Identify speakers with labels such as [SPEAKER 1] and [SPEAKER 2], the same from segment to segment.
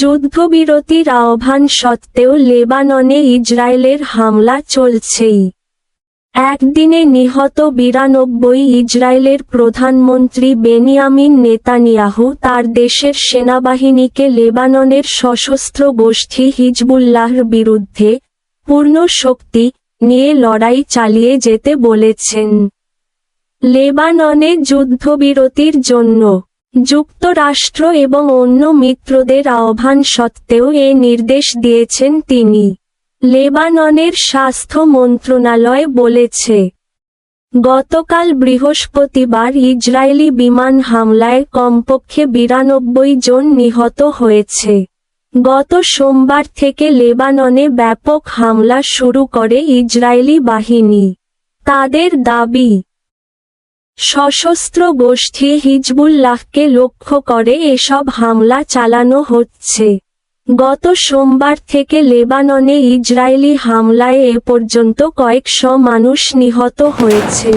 [SPEAKER 1] যুদ্ধবিরতির আহ্বান সত্ত্বেও লেবাননে ইসরায়েলের হামলা চলছেই একদিনে নিহত বিরানব্বই ইসরায়েলের প্রধানমন্ত্রী বেনিয়ামিন নেতানিয়াহু তার দেশের সেনাবাহিনীকে লেবাননের সশস্ত্র গোষ্ঠী হিজবুল্লাহর বিরুদ্ধে পূর্ণ শক্তি নিয়ে লড়াই চালিয়ে যেতে বলেছেন লেবাননে যুদ্ধবিরতির জন্য যুক্তরাষ্ট্র এবং অন্য মিত্রদের আহ্বান সত্ত্বেও এ নির্দেশ দিয়েছেন তিনি লেবাননের স্বাস্থ্য মন্ত্রণালয় বলেছে গতকাল বৃহস্পতিবার ইসরায়েলি বিমান হামলায় কমপক্ষে বিরানব্বই জন নিহত হয়েছে গত সোমবার থেকে লেবাননে ব্যাপক হামলা শুরু করে ইসরায়েলি বাহিনী তাদের দাবি সশস্ত্র গোষ্ঠী হিজবুল্লাহকে লক্ষ্য করে এসব হামলা চালানো হচ্ছে গত সোমবার থেকে লেবাননে ইসরায়েলি হামলায় এ পর্যন্ত কয়েকশো মানুষ নিহত হয়েছে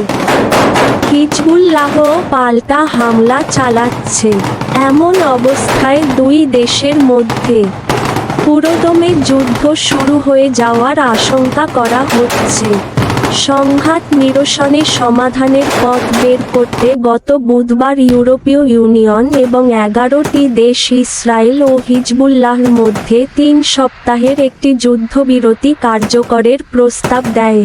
[SPEAKER 1] হিজবুল্লাহ পাল্টা হামলা চালাচ্ছে এমন অবস্থায় দুই দেশের মধ্যে পুরোদমে যুদ্ধ শুরু হয়ে যাওয়ার আশঙ্কা করা হচ্ছে সংঘাত নিরসনে সমাধানের পথ বের করতে গত বুধবার ইউরোপীয় ইউনিয়ন এবং এগারোটি দেশ ইসরায়েল ও হিজবুল্লাহর মধ্যে তিন সপ্তাহের একটি যুদ্ধবিরতি কার্যকরের প্রস্তাব দেয়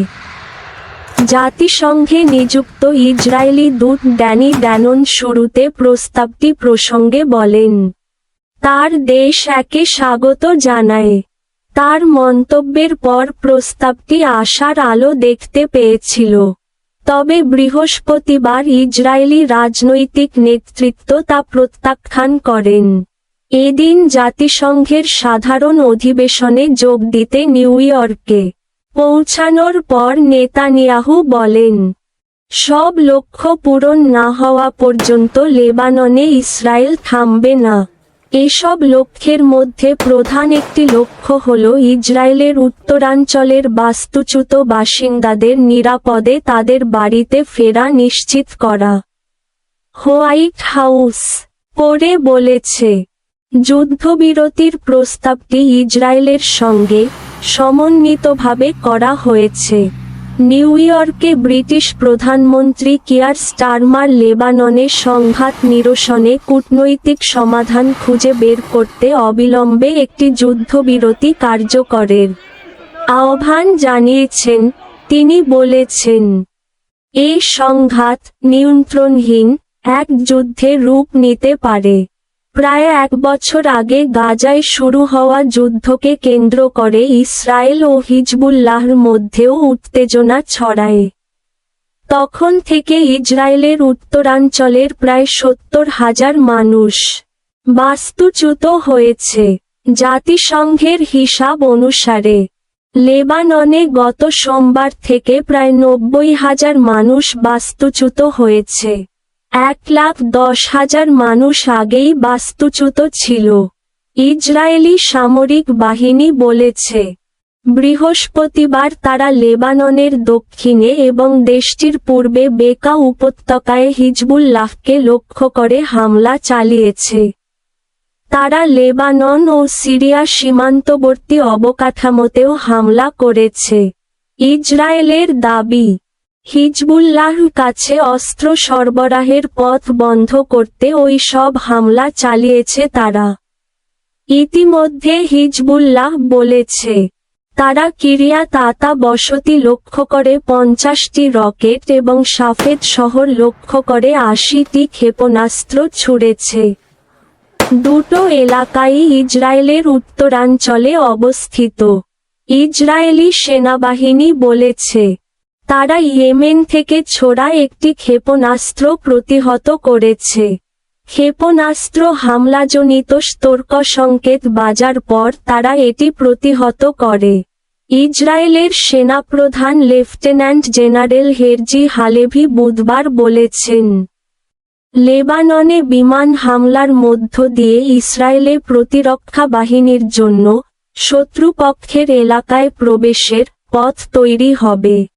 [SPEAKER 1] জাতিসংঘে নিযুক্ত ইসরায়েলি দূত ড্যানি ড্যানন শুরুতে প্রস্তাবটি প্রসঙ্গে বলেন তার দেশ একে স্বাগত জানায় তার মন্তব্যের পর প্রস্তাবটি আশার আলো দেখতে পেয়েছিল তবে বৃহস্পতিবার ইসরায়েলি রাজনৈতিক নেতৃত্ব তা প্রত্যাখ্যান করেন এদিন জাতিসংঘের সাধারণ অধিবেশনে যোগ দিতে নিউ ইয়র্কে পৌঁছানোর পর নেতানিয়াহু বলেন সব লক্ষ্য পূরণ না হওয়া পর্যন্ত লেবাননে ইসরায়েল থামবে না এসব লক্ষ্যের মধ্যে প্রধান একটি লক্ষ্য হল ইসরায়েলের উত্তরাঞ্চলের বাস্তুচ্যুত বাসিন্দাদের নিরাপদে তাদের বাড়িতে ফেরা নিশ্চিত করা হোয়াইট হাউস পরে বলেছে যুদ্ধবিরতির প্রস্তাবটি ইসরায়েলের সঙ্গে সমন্বিতভাবে করা হয়েছে নিউ ইয়র্কে ব্রিটিশ প্রধানমন্ত্রী কিয়ার স্টারমার লেবাননে সংঘাত নিরসনে কূটনৈতিক সমাধান খুঁজে বের করতে অবিলম্বে একটি যুদ্ধবিরতি কার্যকরের আহ্বান জানিয়েছেন তিনি বলেছেন এই সংঘাত নিয়ন্ত্রণহীন এক যুদ্ধে রূপ নিতে পারে প্রায় এক বছর আগে গাজায় শুরু হওয়া যুদ্ধকে কেন্দ্র করে ইসরায়েল ও হিজবুল্লাহর মধ্যেও উত্তেজনা ছড়ায় তখন থেকে ইসরায়েলের উত্তরাঞ্চলের প্রায় সত্তর হাজার মানুষ বাস্তুচ্যুত হয়েছে জাতিসংঘের হিসাব অনুসারে লেবাননে গত সোমবার থেকে প্রায় নব্বই হাজার মানুষ বাস্তুচ্যুত হয়েছে এক লাখ দশ হাজার মানুষ আগেই বাস্তুচ্যুত ছিল ইসরায়েলি সামরিক বাহিনী বলেছে বৃহস্পতিবার তারা লেবাননের দক্ষিণে এবং দেশটির পূর্বে বেকা উপত্যকায় হিজবুল্লাহকে লক্ষ্য করে হামলা চালিয়েছে তারা লেবানন ও সিরিয়া সীমান্তবর্তী অবকাঠামোতেও হামলা করেছে ইসরায়েলের দাবি হিজবুল্লাহর কাছে অস্ত্র সরবরাহের পথ বন্ধ করতে ওই সব হামলা চালিয়েছে তারা ইতিমধ্যে হিজবুল্লাহ বলেছে তারা কিরিয়া তাতা বসতি লক্ষ্য করে পঞ্চাশটি রকেট এবং সাফেদ শহর লক্ষ্য করে আশিটি ক্ষেপণাস্ত্র ছুড়েছে দুটো এলাকাই ইসরায়েলের উত্তরাঞ্চলে অবস্থিত ইসরায়েলি সেনাবাহিনী বলেছে তারা ইয়েমেন থেকে ছোড়া একটি ক্ষেপণাস্ত্র প্রতিহত করেছে ক্ষেপণাস্ত্র হামলাজনিত স্তর্ক সংকেত বাজার পর তারা এটি প্রতিহত করে ইসরায়েলের সেনাপ্রধান লেফটেন্যান্ট জেনারেল হেরজি হালেভি বুধবার বলেছেন লেবাননে বিমান হামলার মধ্য দিয়ে ইসরায়েলে প্রতিরক্ষা বাহিনীর জন্য শত্রুপক্ষের এলাকায় প্রবেশের পথ তৈরি হবে